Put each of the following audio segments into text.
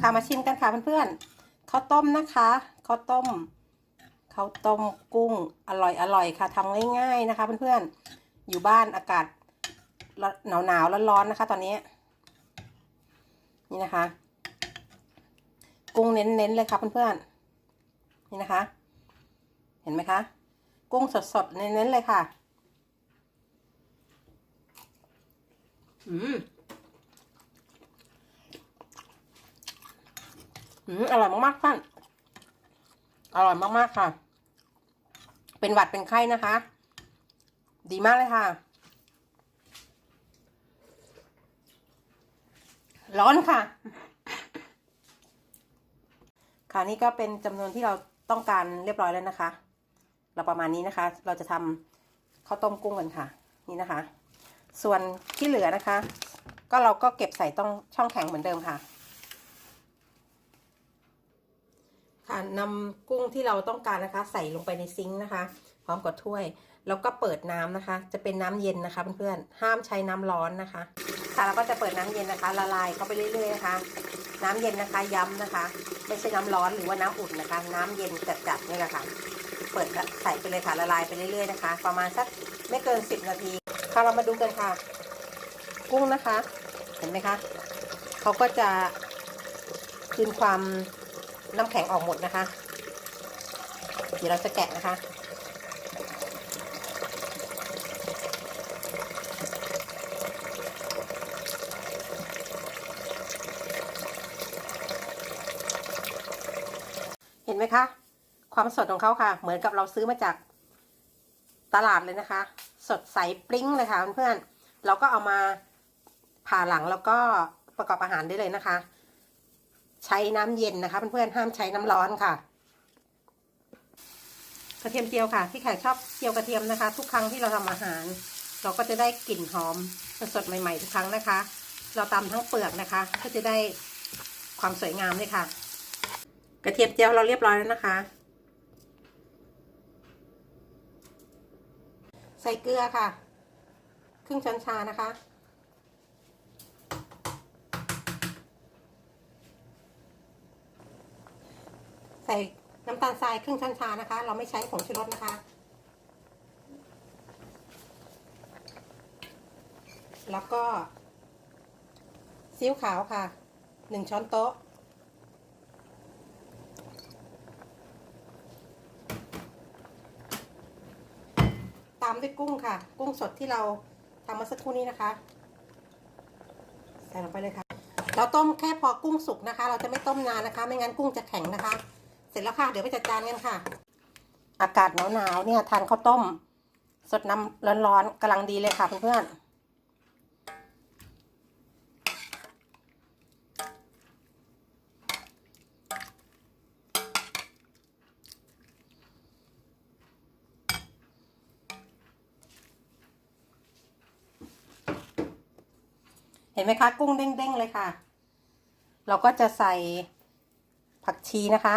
ค่ะมาชิมกันค่ะเพื่อนๆข้าวต้มนะคะข้าวต้มข้าวต้มกุ้งอร่อยอร่อยค่ะทำง่ายๆนะคะ เพื่อนๆอยู่บ้านอากาศหนาวหนาวๆร้อนๆนะคะ ตอนนี้ นี่นะคะ กุ้งเน้นๆเลยค่ะเพื่อนๆนี่นะคะ เห็นไหมคะ กุ้งสดๆเน้นๆเลยค่ะ อืม อืมอร่อยมากๆท่านอร่อยมากๆค่ะ เป็นหวัดเป็นไข้นะคะ ดีมากเลยค่ะ ร้อนค่ะ ค่ะนี่ก็เป็นจำนวนที่เราต้องการเรียบร้อยแล้วนะคะ เราประมาณนี้นะคะ เราจะทำข้าวต้มกุ้งกันค่ะ นี่นะคะ ส่วนที่เหลือนะคะ ก็เราก็เก็บใส่ต้องช่องแข็งเหมือนเดิมค่ะ ค่ะ นำกุ้งที่เราต้องการนะคะ ใส่ลงไปในซิงค์นะคะ พร้อมกับถ้วย แล้วก็เปิดน้ำนะคะ จะเป็นน้ำเย็นนะคะเพื่อนๆห้ามใช้น้ำร้อนนะคะ ค่ะเราก็จะเปิดน้ำเย็นนะคะ ละลายเข้าไปเรื่อยๆนะคะ น้ำเย็นนะคะย้ำนะคะ ไม่ใช่น้ำร้อนหรือว่าน้ำอุ่นนะคะ น้ำเย็นจัดๆนี่แหละค่ะ เปิดใส่ไปเลยค่ะละลายไปเรื่อยๆนะคะ ประมาณสักไม่เกิน 10 นาที ค่ะเรามาดูกันค่ะ กุ้งนะคะ เห็นไหมคะเขาก็จะคืนความ น้ำแข็งออกหมดนะคะ เดี๋ยวเราจะแกะนะคะ เห็นไหมคะ ความสดของเขาค่ะ เหมือนกับเราซื้อมาจากตลาดเลยนะคะ สดใสปริ้งเลยค่ะเพื่อนๆเราก็เอามาผ่าหลังแล้วก็ประกอบอาหารได้เลยนะคะ ใช้น้ำเย็นนะคะเพื่อนๆห้ามใช้น้ำร้อนค่ะ กระเทียมเจียวค่ะ ที่แขกชอบเจียวกระเทียมนะคะ ทุกครั้งที่เราทำอาหาร เราก็จะได้กลิ่นหอมสดใหม่ ๆ ทุกครั้งนะคะ เราตำทั้งเปลือกนะคะ ก็จะได้ความสวยงามด้วยค่ะ กระเทียมเจียวเราเรียบร้อยแล้วนะคะใส่เกลือค่ะ ครึ่งช้อนชานะคะ ใส่น้ำตาลทรายครึ่งช้อนชานะคะ เราไม่ใช้ผงชูรสนะคะ แล้วก็ซีอิ๊วขาวค่ะหนึ่งช้อนโต๊ะ ตามด้วยกุ้งค่ะ กุ้งสดที่เราทำมื่อสักครู่นี้นะคะ ใส่ลงไปเลยค่ะ เราต้มแค่พอกุ้งสุกนะคะ เราจะไม่ต้มนานนะคะ ไม่งั้นกุ้งจะแข็งนะคะ เสร็จแล้วค่ะ เดี๋ยวไปจัดจานกันค่ะ อากาศหนาวๆเนี่ยทานข้าวต้ม สดน้ำร้อนๆกำลังดีเลยค่ะเพื่อนๆเห็นไหมคะกุ้งเด้งๆเลยค่ะ เราก็จะใส่ผักชีนะคะ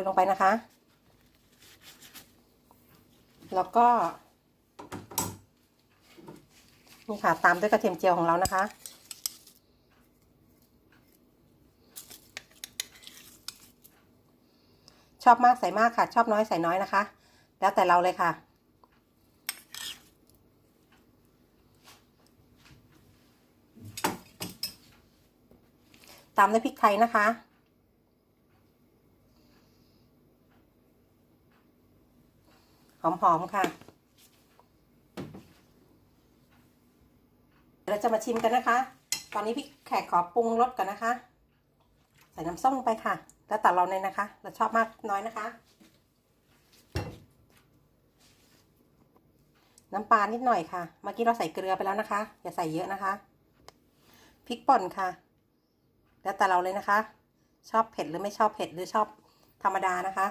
ยลงไปนะคะ แล้วก็ นี่ค่ะตามด้วยกระเทียมเจียวของเรานะคะ ชอบมากใส่มากค่ะ ชอบน้อยใส่น้อยนะคะ แล้วแต่เราเลยค่ะตามด้วยพริกไทยนะคะ หอมๆค่ะ เราจะมาชิมกันนะคะ ตอนนี้พี่แขกขอปรุงรสก่อนนะคะ ใส่น้ำส้มไปค่ะ แล้วแต่เราเลยนะคะ เราชอบมากน้อยนะคะ น้ำปลานิดหน่อยค่ะ เมื่อกี้เราใส่เกลือไปแล้วนะคะ อย่าใส่เยอะนะคะ พริกป่นค่ะ แล้วแต่เราเลยนะคะ ชอบเผ็ดหรือไม่ชอบเผ็ดหรือชอบธรรมดานะคะ